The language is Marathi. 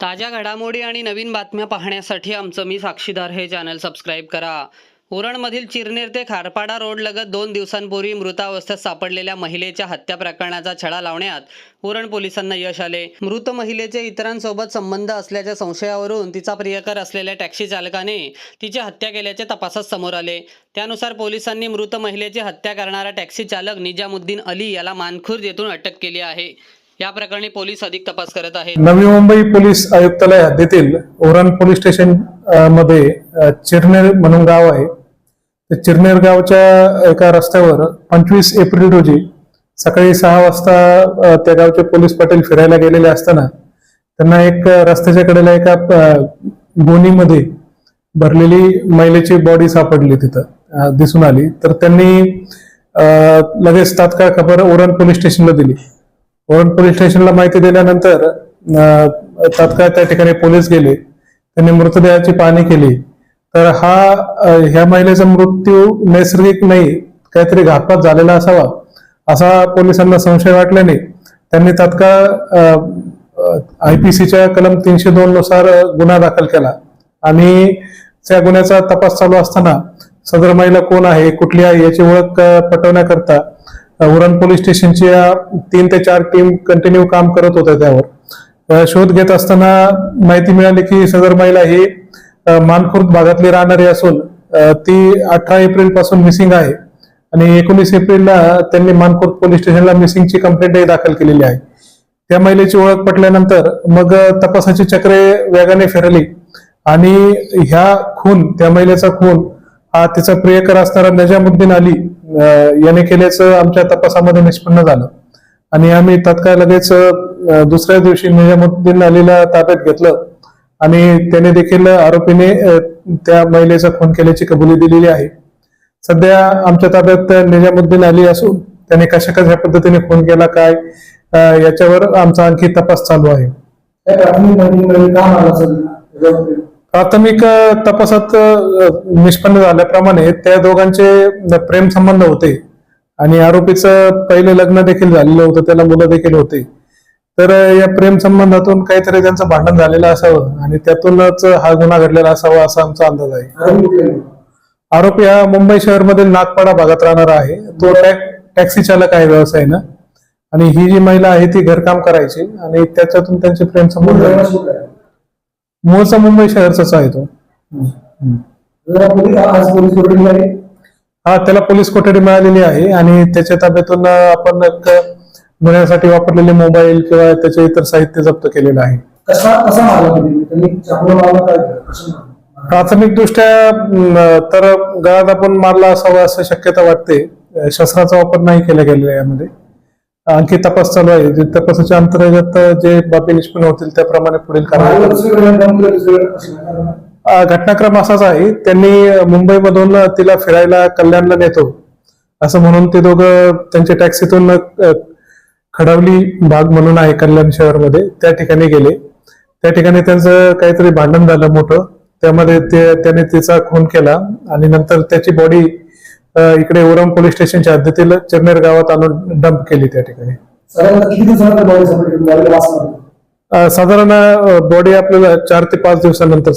ताज्या घडामोडी आणि नवीन बातम्या पाहण्यासाठी आमचं मी साक्षीदार हे चॅनल सबस्क्राईब करा. उरणमधील चिरनेर ते खारपाडा रोड लगत दोन दिवसांपूर्वी मृतावस्थेत सापडलेल्या महिलेच्या हत्या प्रकरणाचा छडा लावण्यात उरण पोलिसांना यश आले. मृत महिलेचे इतरांसोबत संबंध असल्याच्या संशयावरून तिचा प्रियकर असलेल्या टॅक्सी चालकाने तिची हत्या केल्याचे तपासात समोर आले. त्यानुसार पोलिसांनी मृत महिलेची हत्या करणारा टॅक्सी चालक निजामुद्दीन अली याला मानखुर्द येथून अटक केली आहे. या प्रकरणी पोलीस अधिक तपास करत आहेत. नवी मुंबई पोलीस आयुक्तालय हद्दीतील ओरण पोलीस स्टेशनमध्ये चिरनेर म्हणून गाव आहे. चिरनेर गावच्या एका रस्त्यावर पंचवीस एप्रिल रोजी सकाळी सहा वाजता त्या गावचे पोलीस पाटील फिरायला गेलेले असताना त्यांना एक रस्त्याच्या कडेला एका गोणीमध्ये भरलेली महिलेची बॉडी सापडली तिथं दिसून आली. तर त्यांनी लगेच तात्काळ खबर ओरण पोलीस स्टेशनला दिली. वरण पोलीस स्टेशनला माहिती दिल्यानंतर तात्काळ त्या ठिकाणी पोलीस गेले. त्यांनी मृतदेहाची पाहणी केली. तर हा ह्या महिलेचा मृत्यू नैसर्गिक नाही काहीतरी घातपात झालेला असावा असा पोलिसांना संशय वाटल्याने त्यांनी तात्काळ आय पी सीच्या कलम तीनशे दोन नुसार गुन्हा दाखल केला. आणि त्या गुन्ह्याचा तपास चालू असताना सदर महिला कोण आहे कुठली आहे याची ओळख पटवण्याकरता उरण पोलीस स्टेशनच्या तीन ते चार टीम कंटिन्यू काम करत होत्या त्यावर. शोध घेत असताना माहिती मिळाली की सदर महिला ही मानखुर्द भागातली राहणारी असून ती अठरा एप्रिलपासून मिसिंग आहे. आणि एकोणीस एप्रिलला त्यांनी मानखुर्द पोलीस स्टेशनला मिसिंगची कंप्लेंटही दाखल केलेली आहे. त्या महिलेची ओळख पटल्यानंतर मग तपासाची चक्रे वेगाने फिरली आणि ह्या खून त्या महिलेचा खून हा तिचा प्रियकर असणारा नजामुद्दीन अली याने केल्याचं आमच्या तपासामध्ये निष्पन्न झालं. आणि आम्ही तत्काळ लगेच दुसऱ्या दिवशी निजामुद्दीन अलीला ताब्यात घेतलं. आणि त्याने देखील आरोपीने त्या महिलेचा खून केल्याची कबुली दिलेली आहे. सध्या आमच्या ताब्यात निजामुद्दीन अली असून त्याने कशा कशा पद्धतीने खून केला काय याच्यावर आमचा आणखी तपास चालू आहे. प्राथमिक तपासात निष्पन्न झाल्याप्रमाणे त्या दोघांचे प्रेम संबंध होते. आणि आरोपीचं पहिले लग्न देखील झालेलं होतं त्याला मुलं देखील होते. तर या प्रेम संबंधातून काहीतरी त्यांचं भांडण झालेलं असावं आणि त्यातूनच हा गुन्हा घडलेला असावा असा आमचा अंदाज आहे. आरोपी हा मुंबई शहरमधील नागपाडा भागात राहणारा आहे. तो टॅक्सी चालक आहे व्यवसायानं. आणि ही जी महिला आहे ती घरकाम करायची आणि त्याच्यातून त्यांचे प्रेम संबंध मूळ झाले. रहिवासी कुठले आहेत? मूळचा मुंबई शहरचाच आहे तो. जरा पोलीस आज पोलीस कोठडी आहे? हा त्याला पोलीस कोठडी मिळालेली आहे आणि त्याच्या ताब्यातून आपण एक गुन्ह्यासाठी वापरलेले मोबाईल किंवा त्याचे इतर साहित्य जप्त केलेलं आहे. कसा कसा मारला तुम्ही? त्यांनी चाकूला मारला काय केलं? कसं मारलं? प्राथमिक दृष्ट्या अं, तर गळात आपण मारला असावा असं शक्यता वाटते. अं, शस्त्राचा वापर नाही केला गेलेला आहे यामध्ये. आणखी तपास चालू आहे. तपासाच्या अंतर्गत जे बाबी निष्पन्न होतील त्याप्रमाणे पुढील कारवाई घटनाक्रम असाच आहे. त्यांनी मुंबईमधून तिला फिरायला कल्याणला नेतो. असं म्हणून ते दोघं त्यांच्या टॅक्सीतून खडवली भाग म्हणून आहे कल्याण शहरमध्ये. त्या ठिकाणी गेले. त्या ठिकाणी त्यांचं काहीतरी भांडण झालं मोठं. त्यामध्ये ते त्याने तिचा खून केला आणि नंतर त्याची बॉडी इकडे उरम पोलीस स्टेशनच्या हद्दीतील चिरनेर गावात आणून डंप केली त्या ठिकाणी. साधारण बॉडी आपल्याला चार ते पाच दिवसानंतर